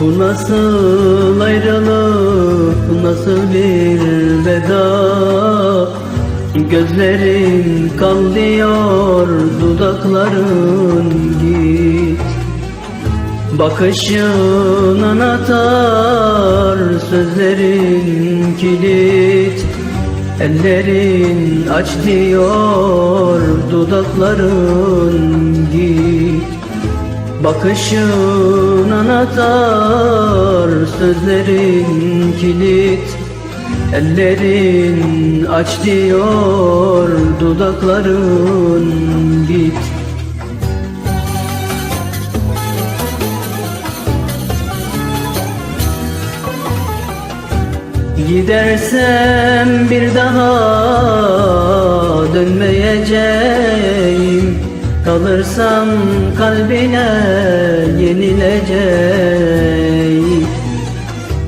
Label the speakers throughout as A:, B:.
A: Bu nasıl ayrılık, bu nasıl bir veda? Gözlerin kal diyor, dudakların git Bakışın anahtar, sözlerin kilit. Ellerin aç diyor, dudakların git Bakışın anahtar, sözlerin kilit. Ellerin aç diyor, dudakların git. Gidersem bir daha Kalırsam kalbine yenileceğim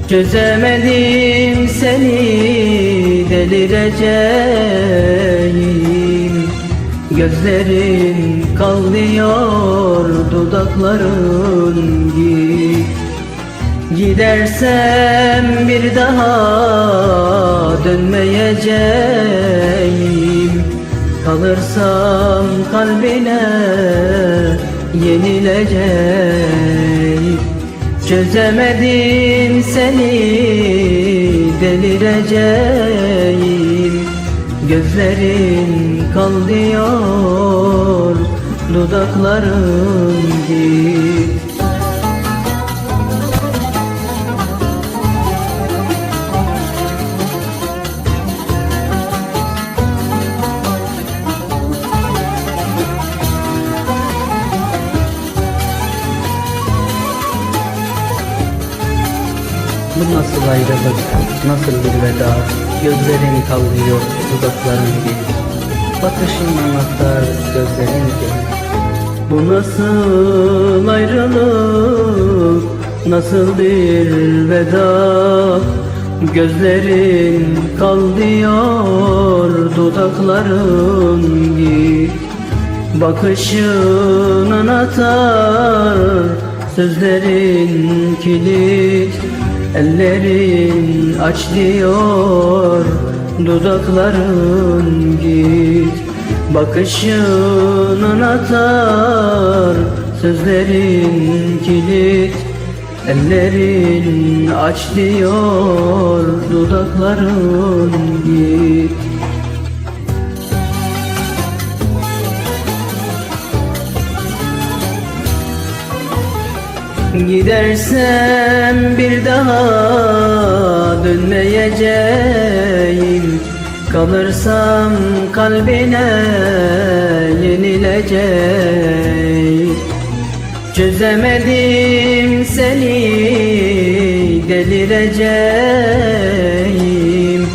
A: Çözemedim seni delireceğim Gözlerin kallıyor dudakların git. Gidersem bir daha dönmeyeceğim Kalırsam kalbine yenileceğim Çözemedim seni delireceğim Gözlerin kal diyor dudakların git Bu nasıl ayrılık, nasıl bir veda? Gözlerin kallıyor, dudakların gibi. Bakışın anahtar, gözlerin gibi. Bu nasıl ayrılık, nasıl bir veda? Gözlerin kallıyor, dudakların gibi. Bakışın anahtar, sözlerin kilit Ellerin aç diyor, dudakların git. Bakışın anahtar, sözlerin kilit. Ellerin aç diyor, dudakların git Gidersem bir daha dönmeyeceğim. Kalırsam kalbine yenileceğim Çözemedim seni delireceğim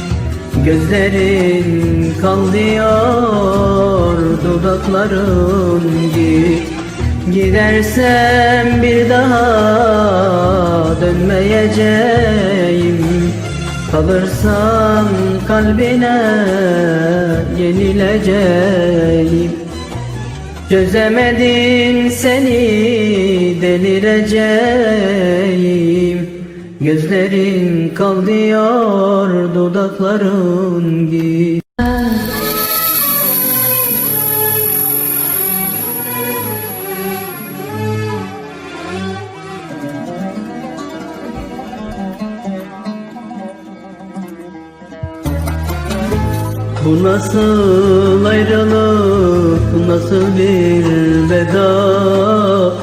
A: Gözlerin kal diyor dudakların git Gidersem bir daha dönmeyeceğim. Kalırsam kalbine yenileceğim Çözemedim seni delireceğim. Gözlerin kal diyor dudakların git Bu nasıl ayrılık, nasıl bir veda?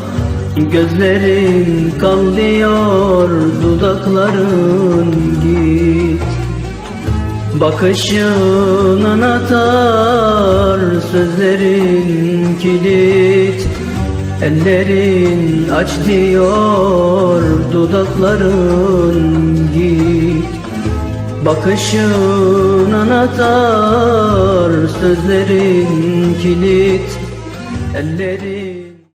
A: Gözlerin kal diyor, dudakların git. Bakışın anahtar, sözlerin kilit. Ellerin aç diyor, dudakların git Bakışın anahtar, sözlerin kilit Ellerin